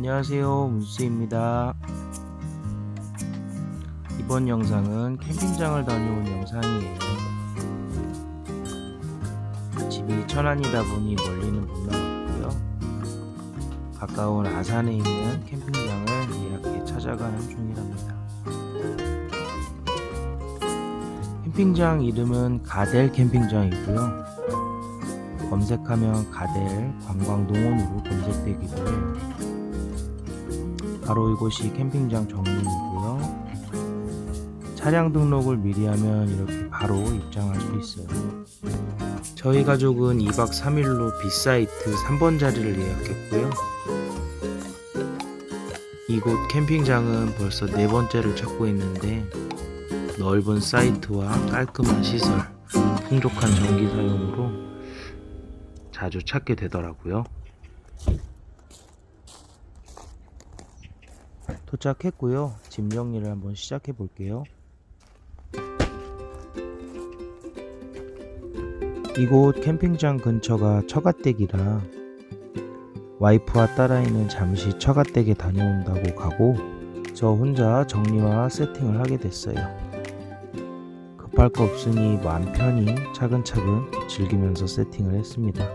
안녕하세요. 문수입니다. 이번 영상은 캠핑장을 다녀온 영상이에요. 집이 천안이다 보니 멀리는 못 나갔고요. 가까운 아산에 있는 캠핑장을 예약해 찾아가는 중이랍니다. 캠핑장 이름은 가델 캠핑장이고요. 검색하면 가델 관광농원으로 검색되기도 해요 바로 이곳이 캠핑장 정문이고요. 차량 등록을 미리 하면 이렇게 바로 입장할 수 있어요. 저희 가족은 2박 3일로 B사이트 3번 자리를 예약했고요. 이곳 캠핑장은 벌써 네 번째를 찾고 있는데 넓은 사이트와 깔끔한 시설, 풍족한 전기 사용으로 자주 찾게 되더라고요. 도착했고요. 짐 정리를 한번 시작해 볼게요. 이곳 캠핑장 근처가 처가댁이라 와이프와 딸아이는 잠시 처가댁에 다녀온다고 가고 저 혼자 정리와 세팅을 하게 됐어요. 급할 거 없으니 마음 편히 차근차근 즐기면서 세팅을 했습니다.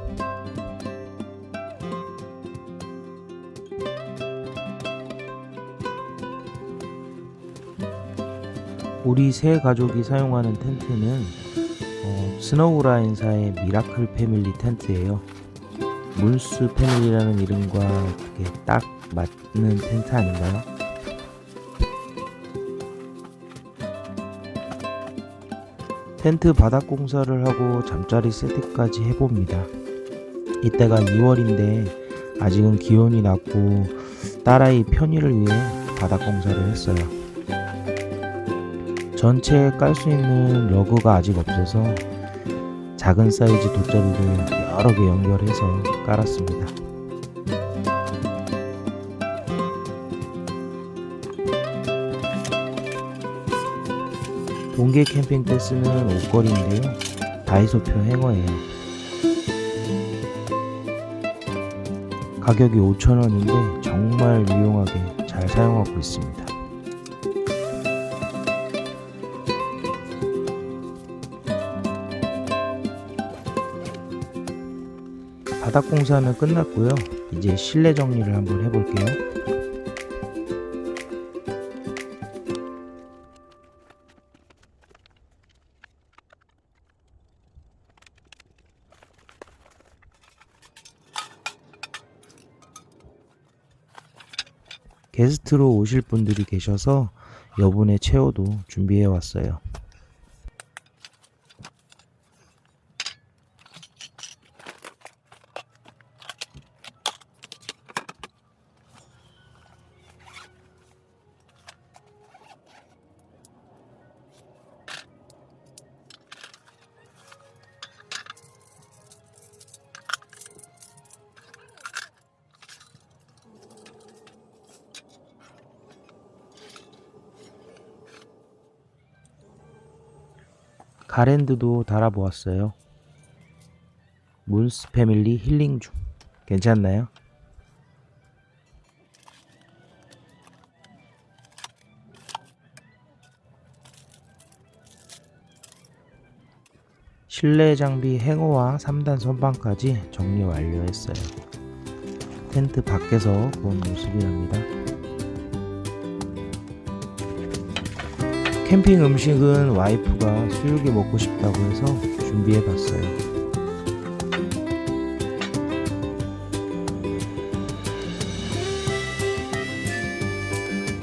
우리 세 가족이 사용하는 텐트는 어, 스노우라인사의 미라클 패밀리 텐트예요. 문스 패밀리라는 이름과 되게 딱 맞는 텐트 아닌가요? 텐트 바닥 공사를 하고 잠자리 세트까지 해봅니다. 이때가 2월인데 아직은 기온이 낮고 딸아이 편의를 위해 바닥 공사를 했어요. 전체에 깔 수 있는 러그가 아직 없어서 작은 사이즈 돗자리를 여러 개 연결해서 깔았습니다. 동계 캠핑 때 쓰는 옷걸이인데요. 다이소표 행어예요. 가격이 5,000원인데 정말 유용하게 잘 사용하고 있습니다. 바닥 공사는 끝났고요. 이제 실내 정리를 한번 해볼게요. 게스트로 오실 분들이 계셔서 여분의 체어도 준비해 왔어요. 가랜드도 달아보았어요. 문스 패밀리 힐링 중. 괜찮나요? 실내 장비 행어와 3단 선반까지 정리 완료했어요. 텐트 밖에서 본 모습이랍니다. 캠핑 음식은 와이프가 수육이 먹고 싶다고 해서 준비해 봤어요.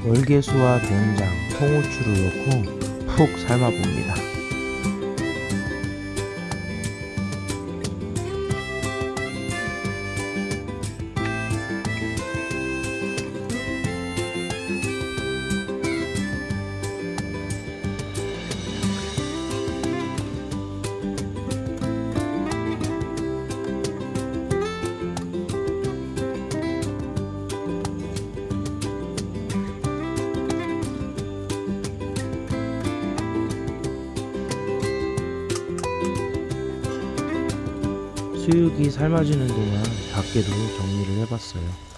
월계수와 된장, 통후추를 넣고 푹 삶아 봅니다. 수육이 삶아지는 동안 밖에도 정리를 해봤어요.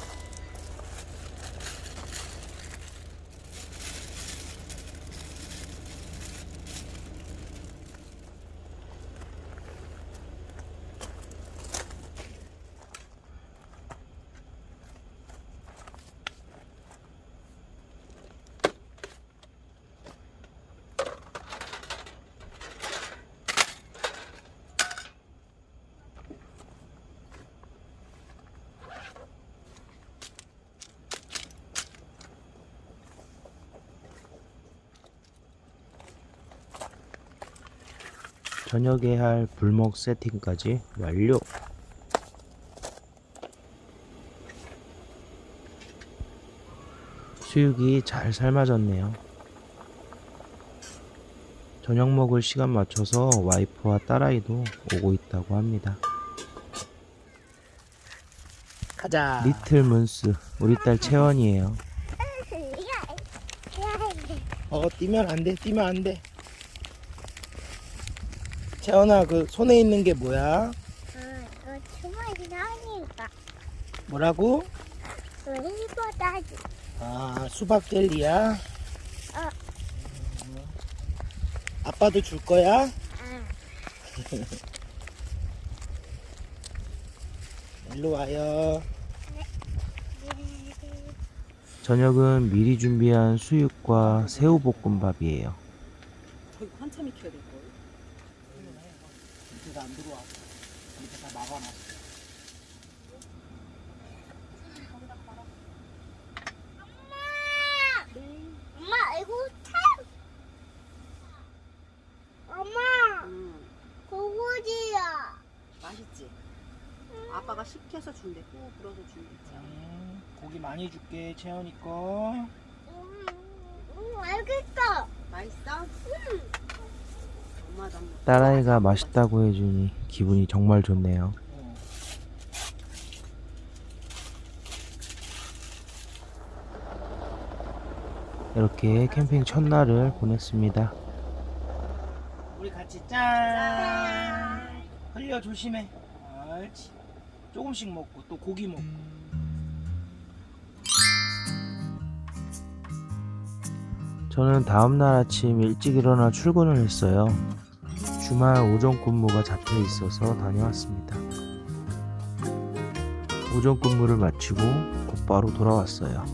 저녁에 할 불먹 세팅까지 완료. 수육이 잘 삶아졌네요. 저녁 먹을 시간 맞춰서 와이프와 딸아이도 오고 있다고 합니다. 가자. 리틀 문스, 우리 딸 채원이에요. 어 뛰면 안 돼. 뛰면 안 돼. 채원아 그 손에 있는 게 뭐야? 어, 주머니 나니까 뭐라고? 이보다지 아 수박 젤리야. 어. 아빠도 줄 거야? 아, 일로 와요. 저녁은 미리 준비한 수육과 새우볶음밥이에요. 저기 한참 익혀야 될 걸. 밑에가 안 들어와. 밑에 다 막아놨어. 엄마 이거 참 엄마 음, 고구지야 맛있지. 아빠가 식혀서 준대. 꾹 불어서 준댔지. 음, 고기 많이 줄게 채원이 거. 음, 음, 알겠어 맛있어? 한번. 딸아이가 맛있다고 해주니 기분이 정말 좋네요. 어. 이렇게 캠핑 첫날을 보냈습니다. 우리 같이 짠. 흘려 조심해. 옳지. 조금씩 먹고 또 고기 먹고. 저는 다음날 아침 일찍 일어나 출근을 했어요. 주말 오전 근무가 잡혀 있어서 다녀왔습니다. 오전 근무를 마치고 곧바로 돌아왔어요.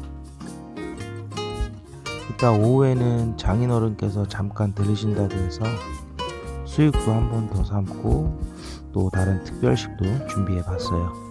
이따 오후에는 장인어른께서 잠깐 들으신다고 해서 수육도 한 번 더 삶고 또 다른 특별식도 준비해 봤어요.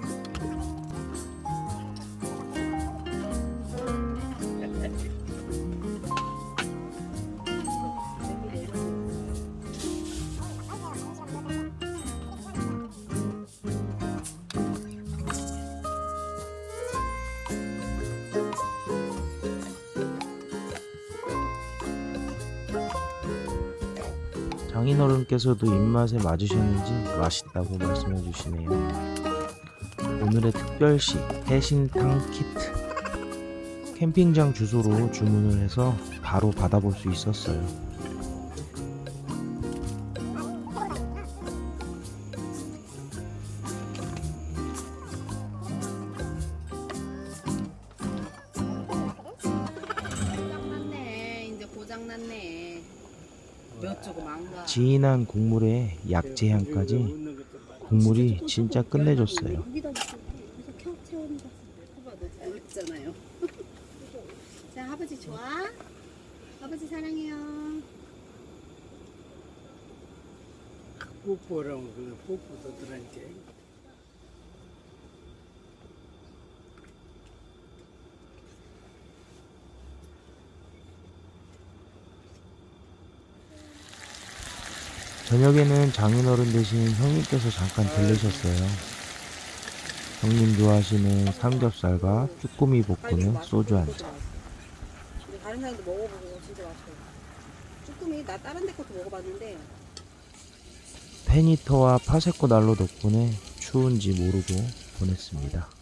장인어른께서도 입맛에 맞으셨는지 맛있다고 말씀해 주시네요. 오늘의 특별식 해신탕 키트 캠핑장 주소로 주문을 해서 바로 받아볼 수 있었어요. 진한 국물에 약재 향까지 국물이 진짜 끝내줬어요. 자 아버지 좋아? 아버지 사랑해요. 뽀뽀랑 그 뽀뽀 더들한테. 저녁에는 장인어른 대신 형님께서 잠깐 들르셨어요. 형님 좋아하시는 삼겹살과 쭈꾸미 볶음에 소주 한 잔. 다른 사람도 먹어보고 진짜 맛있어요. 쭈꾸미 나 다른 데 것도 먹어봤는데 페니터와 파세코 난로 덕분에 추운지 모르고 보냈습니다.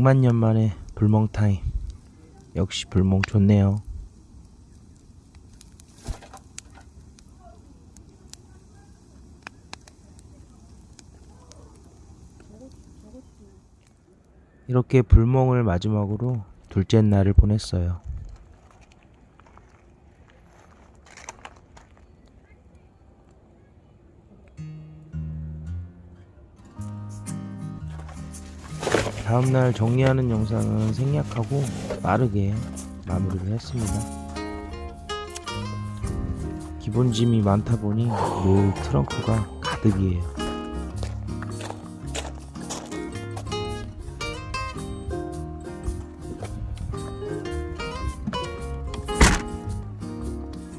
백만 년 만에 불멍 타임. 역시 불멍 좋네요. 이렇게 불멍을 마지막으로 둘째 날을 보냈어요. 다음날 정리하는 영상은 생략하고 빠르게 마무리를 했습니다. 기본 짐이 많다 보니 롤 트렁크가 가득이에요.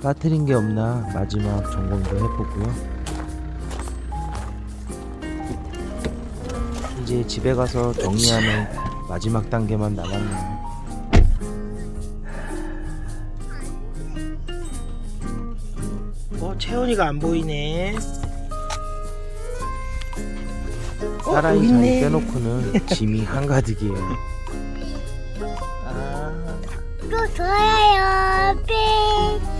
빠뜨린 게 없나 마지막 점검도 해보고요. 이제 집에 가서 정리하면 마지막 단계만 남았네요. 어 채원이가 안 보이네. 어, 자리 있네. 빼놓고는 짐이 한가득이에요. 아, 또 좋아요. 삐.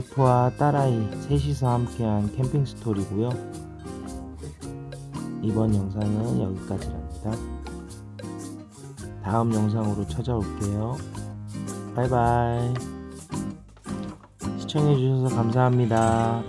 와이프와 딸아이 셋이서 함께한 캠핑 스토리고요. 이번 영상은 여기까지랍니다. 다음 영상으로 찾아올게요. 바이바이. 시청해주셔서 감사합니다.